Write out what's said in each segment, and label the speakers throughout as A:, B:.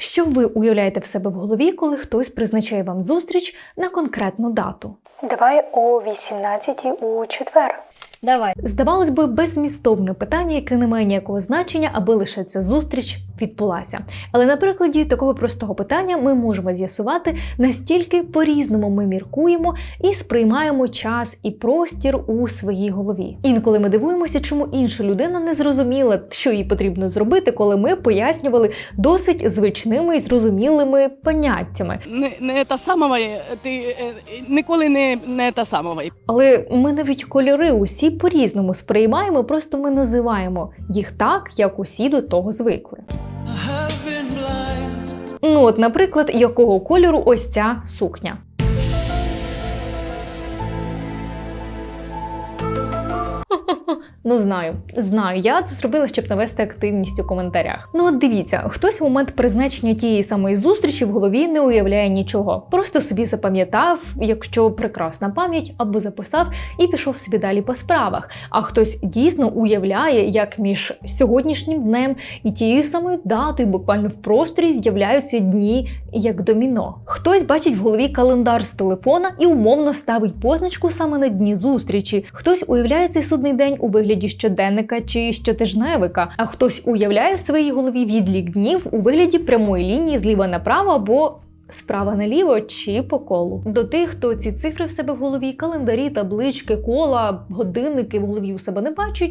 A: Що ви уявляєте в себе в голові, коли хтось призначає вам зустріч на конкретну дату?
B: Давай о 18 у четвер.
C: Давай.
A: Здавалось би, безмістовне питання, яке не має ніякого значення, аби лише ця зустріч відбулася. Але на прикладі такого простого питання ми можемо з'ясувати, настільки по-різному ми міркуємо і сприймаємо час і простір у своїй голові. Інколи ми дивуємося, чому інша людина не зрозуміла, що їй потрібно зробити, коли ми пояснювали досить звичними і зрозумілими поняттями.
D: не, не та сама, ти е, ніколи не, не та сама.
A: Але ми навіть кольори усі по-різному сприймаємо, просто ми називаємо їх так, як усі до того звикли. Ну, от, наприклад, якого кольору ось ця сукня. Ну, знаю, знаю, я це зробила, щоб навести активність у коментарях. Ну, от дивіться, хтось в момент призначення тієї самої зустрічі в голові не уявляє нічого. Просто собі запам'ятав, якщо прекрасна пам'ять, або записав і пішов собі далі по справах. А хтось дійсно уявляє, як між сьогоднішнім днем і тією самою датою, буквально в просторі, з'являються дні як доміно. Хтось бачить в голові календар з телефона і умовно ставить позначку саме на дні зустрічі. Хтось уявляє цей судний день у вигляді щоденника чи щотижневика, а хтось уявляє в своїй голові відлік днів у вигляді прямої лінії зліва направо або. Справа наліво чи по колу. До тих, хто ці цифри в себе в голові, календарі, таблички, кола, годинники в голові у себе не бачать,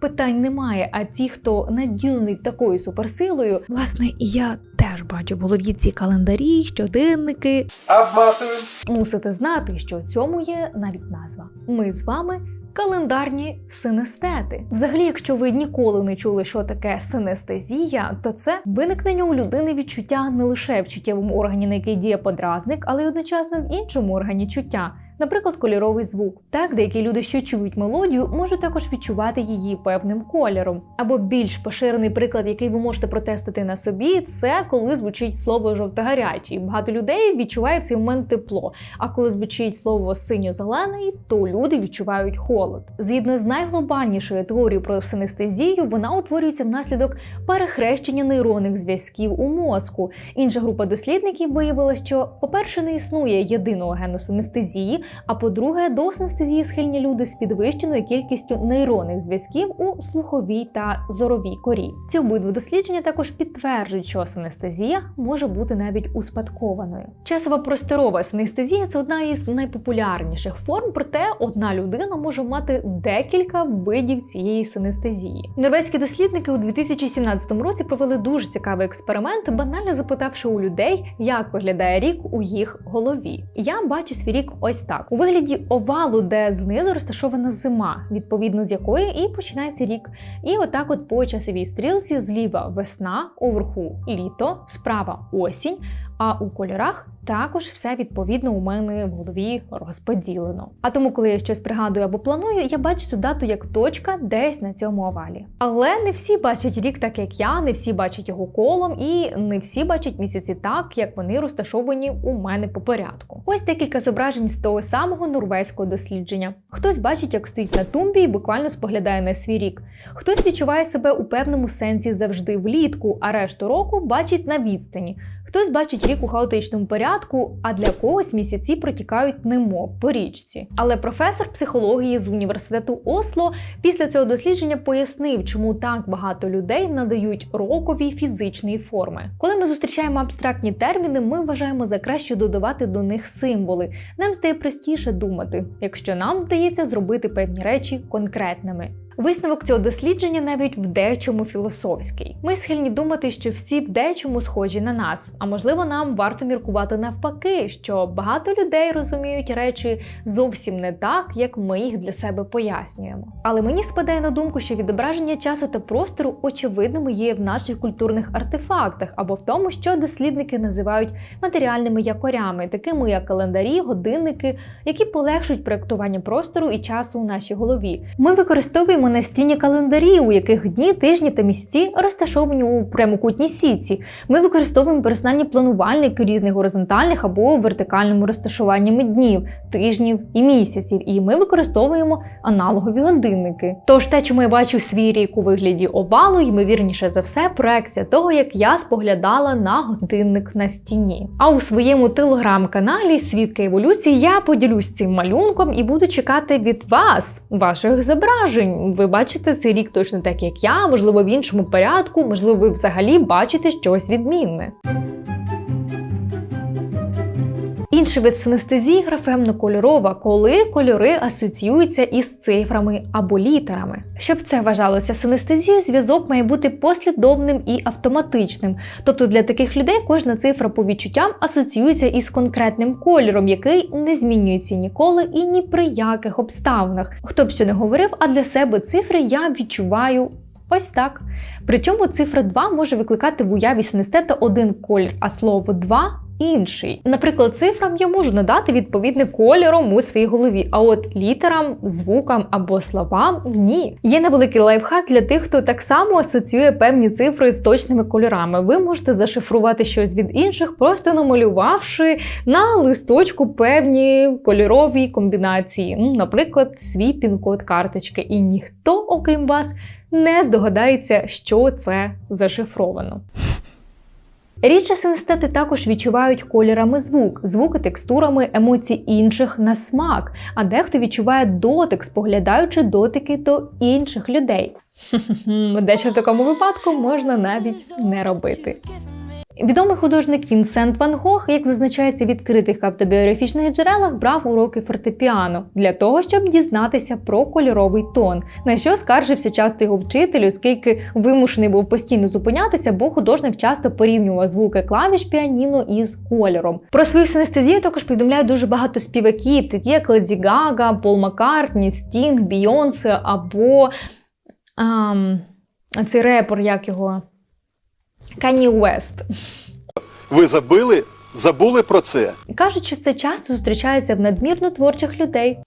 A: питань немає. А ті, хто наділений такою суперсилою, власне, і я теж бачу в голові ці календарі, щоденники.
E: Обматываем.
A: Мусите знати, що цьому є навіть назва. Ми з вами. Календарні синестети. Взагалі, якщо ви ніколи не чули, що таке синестезія, то це виникнення у людини відчуття не лише в чуттєвому органі, на який діє подразник, але й одночасно в іншому органі чуття. Наприклад, кольоровий звук. Так, деякі люди, що чують мелодію, можуть також відчувати її певним кольором. Або більш поширений приклад, який ви можете протестити на собі, це коли звучить слово жовто-гарячий. Багато людей відчуває в цей момент тепло. А коли звучить слово синьо-зелений, то люди відчувають холод. Згідно з найглобальнішою теорією про синестезію, вона утворюється внаслідок перехрещення нейронних зв'язків у мозку. Інша група дослідників виявила, що, по-перше, не існує єдиного гену синестезії, а по-друге, до синестезії схильні люди з підвищеною кількістю нейронних зв'язків у слуховій та зоровій корі. Ці обидва дослідження також підтверджують, що синестезія може бути навіть успадкованою. Часова просторова синестезія це одна із найпопулярніших форм, проте одна людина може мати декілька видів цієї синестезії. Норвезькі дослідники у 2017 році провели дуже цікавий експеримент, банально запитавши у людей, як виглядає рік у їх голові. Я бачу свій рік ось так: у вигляді овалу, де знизу розташована зима, відповідно з якої і починається рік. І отак, от по часовій стрілці, зліва весна, уверху літо, справа осінь. А у кольорах також все відповідно у мене в голові розподілено. А тому, коли я щось пригадую або планую, я бачу цю дату як точка десь на цьому овалі. Але не всі бачать рік так, як я, не всі бачать його колом, і не всі бачать місяці так, як вони розташовані у мене по порядку. Ось декілька зображень з того самого норвезького дослідження. Хтось бачить, як стоїть на тумбі і буквально споглядає на свій рік. Хтось відчуває себе у певному сенсі завжди влітку, а решту року бачить на відстані. Хтось бачить рік у хаотичному порядку, а для когось місяці протікають немов по річці. Але професор психології з університету Осло після цього дослідження пояснив, чому так багато людей надають рокові фізичної форми. Коли ми зустрічаємо абстрактні терміни, ми вважаємо за краще додавати до них символи. Нам стає простіше думати, якщо нам вдається зробити певні речі конкретними. Висновок цього дослідження навіть в дечому філософський. Ми схильні думати, що всі в дечому схожі на нас, а можливо, нам варто міркувати навпаки, що багато людей розуміють речі зовсім не так, як ми їх для себе пояснюємо. Але мені спадає на думку, що відображення часу та простору очевидними є в наших культурних артефактах або в тому, що дослідники називають матеріальними якорями, такими як календарі, годинники, які полегшують проєктування простору і часу у нашій голові. Ми використовуємо настінні календарі, у яких дні, тижні та місяці розташовані у прямокутній сітці. Ми використовуємо персональні планувальники різних горизонтальних або вертикальному розташуваннями днів, тижнів і місяців. І ми використовуємо аналогові годинники. Тож те, чому я бачу свій рік у вигляді овалу, ймовірніше за все, проекція того, як я споглядала на годинник на стіні. А у своєму телеграм-каналі Свідка еволюції я поділюсь цим малюнком і буду чекати від вас ваших зображень. Ви бачите цей рік точно так, як я, можливо, в іншому порядку, можливо, ви взагалі бачите щось відмінне. Інший вид синестезії графемно-кольорова, коли кольори асоціюються із цифрами або літерами. Щоб це вважалося синестезією, зв'язок має бути послідовним і автоматичним. Тобто для таких людей кожна цифра по відчуттям асоціюється із конкретним кольором, який не змінюється ніколи і ні при яких обставинах. Хто б що не говорив, а для себе цифри я відчуваю. Ось так. Причому цифра 2 може викликати в уяві синестета один колір, а слово 2 інший. Наприклад, цифрам я можу надати відповідне кольором у своїй голові, а от літерам, звукам або словам ні. Є невеликий лайфхак для тих, хто так само асоціює певні цифри з точними кольорами. Ви можете зашифрувати щось від інших, просто намалювавши на листочку певні кольорові комбінації, ну, наприклад, свій пін-код карточки, і ніхто, окрім вас, не здогадається, що це зашифровано. Рідше синестети також відчувають кольорами звук, звуки текстурами емоцій інших на смак, а дехто відчуває дотик, споглядаючи дотики до інших людей. Дещо в такому випадку можна навіть не робити. Відомий художник Вінсент Ван Гог, як зазначається в відкритих автобіографічних джерелах, брав уроки фортепіано для того, щоб дізнатися про кольоровий тон, на що скаржився часто його вчитель, оскільки вимушений був постійно зупинятися, бо художник часто порівнював звуки клавіш піаніно із кольором. Про свою синестезію також повідомляють дуже багато співаків, такі як Леді Гага, Пол Маккартні, Стінг, Бійонсе або ам, цей репер, як його. Кані Уест.
C: Ви забили? Забули про це?
A: Кажуть, що це часто зустрічається в надмірно творчих людей.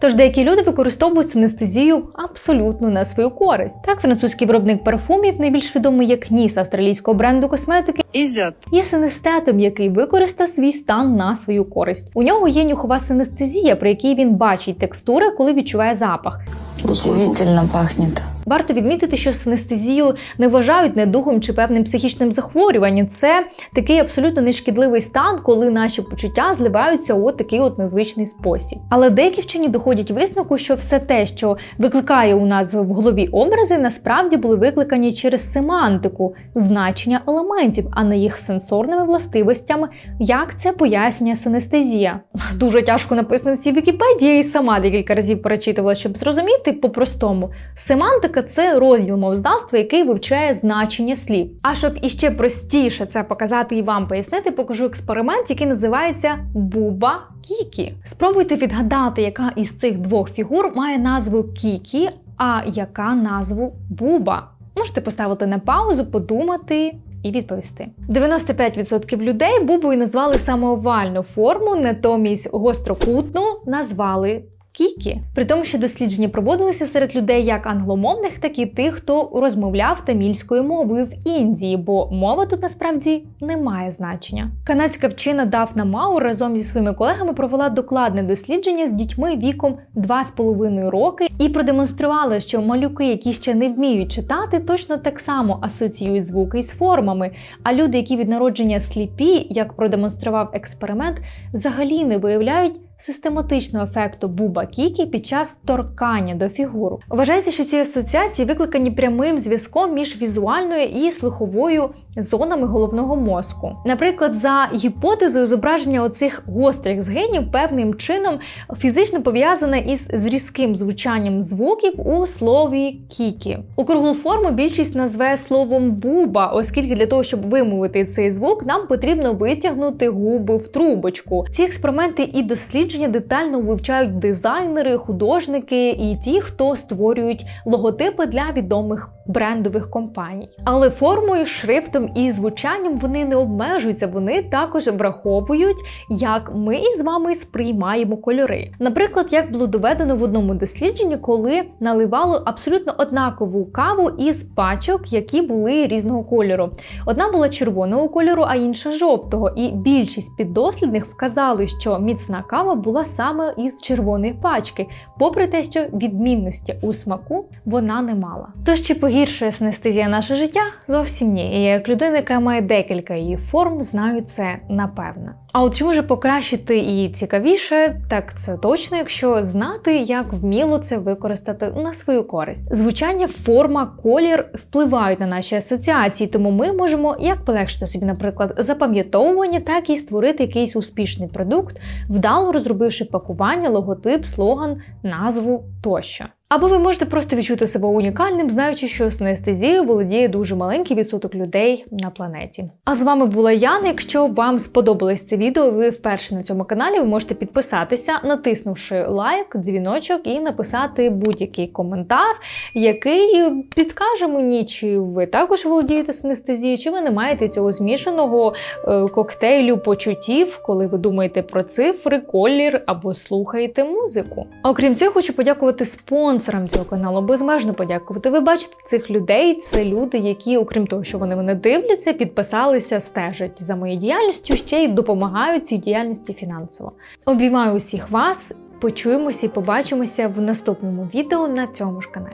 A: Тож деякі люди використовують синестезію абсолютно на свою користь. Так, французький виробник парфумів, найбільш відомий як Ніс австралійського бренду косметики,
D: Ізят.
A: є синестетом, який використав свій стан на свою користь. У нього є нюхова синестезія, при якій він бачить текстури, коли відчуває запах.
E: Удивительно пахнет.
A: Варто відмітити, що синестезію не вважають недугом чи певним психічним захворюванням. Це такий абсолютно нешкідливий стан, коли наші почуття зливаються у такий от незвичний спосіб. Але деякі вчені доходять висновку, що все те, що викликає у нас в голові образи, насправді були викликані через семантику, значення елементів, а не їх сенсорними властивостями. Як це пояснює синестезія? Дуже тяжко написано в цій Вікіпедії, я і сама декілька разів перечитувала, щоб зрозуміти по-простому. Семантика це розділ мовознавства, який вивчає значення слів. А щоб іще простіше це показати і вам пояснити, покажу експеримент, який називається Буба Кікі. Спробуйте відгадати, яка із цих двох фігур має назву Кікі, а яка назву Буба. Можете поставити на паузу, подумати. І відповісти 95% людей бубою назвали саме овальну форму, натомість гострокутну назвали Кікі. При тому, що дослідження проводилися серед людей як англомовних, так і тих, хто розмовляв тамільською мовою в Індії, бо мова тут насправді не має значення. Канадська вчена Дафна Маур разом зі своїми колегами провела докладне дослідження з дітьми віком 2,5 роки і продемонструвала, що малюки, які ще не вміють читати, точно так само асоціюють звуки із формами. А люди, які від народження сліпі, як продемонстрував експеримент, взагалі не виявляють систематичного ефекту буба кікі під час торкання до фігур. Вважається, що ці асоціації викликані прямим зв'язком між візуальною і слуховою зонами головного мозку. Наприклад, за гіпотезою зображення оцих гострих згинів певним чином фізично пов'язане із з різким звучанням звуків у слові кікі. Округлу форму більшість назве словом буба, оскільки для того, щоб вимовити цей звук, нам потрібно витягнути губи в трубочку. Ці експерименти і дослідження детально вивчають дизайнери, художники і ті, хто створюють логотипи для відомих брендових компаній. Але формою, шрифтом і звучанням вони не обмежуються, вони також враховують, як ми із вами сприймаємо кольори. Наприклад, як було доведено в одному дослідженні, коли наливали абсолютно однакову каву із пачок, які були різного кольору. Одна була червоного кольору, а інша жовтого. І більшість піддослідних вказали, що міцна кава була саме із червоної пачки, попри те, що відмінності у смаку вона не мала. Тож чи погіршує синестезія наше життя? Зовсім ні. І як людина, яка має декілька її форм, знаю це напевно. А от чи може покращити і цікавіше, так це точно, якщо знати, як вміло це використати на свою користь. Звучання, форма, колір впливають на наші асоціації, тому ми можемо як полегшити собі, наприклад, запам'ятовування, так і створити якийсь успішний продукт, вдало розробивши пакування, логотип, слоган, назву тощо. Або ви можете просто відчути себе унікальним, знаючи, що синестезією володіє дуже маленький відсоток людей на планеті. А з вами була Яна. Якщо вам сподобалось це відео, ви вперше на цьому каналі, ви можете підписатися, натиснувши лайк, дзвіночок і написати будь-який коментар, який підкаже мені, чи ви також володієте синестезією, чи ви не маєте цього змішаного е, коктейлю почуттів, коли ви думаєте про цифри, колір або слухаєте музику. Окрім цього, хочу подякувати спонсорам цього каналу. Безмежно подякувати. Ви бачите цих людей. Це люди, які, окрім того, що вони мене дивляться, підписалися, стежать за моєю діяльністю, ще й допомагають цій діяльності фінансово. Обіймаю усіх вас. Почуємося і побачимося в наступному відео на цьому ж каналі.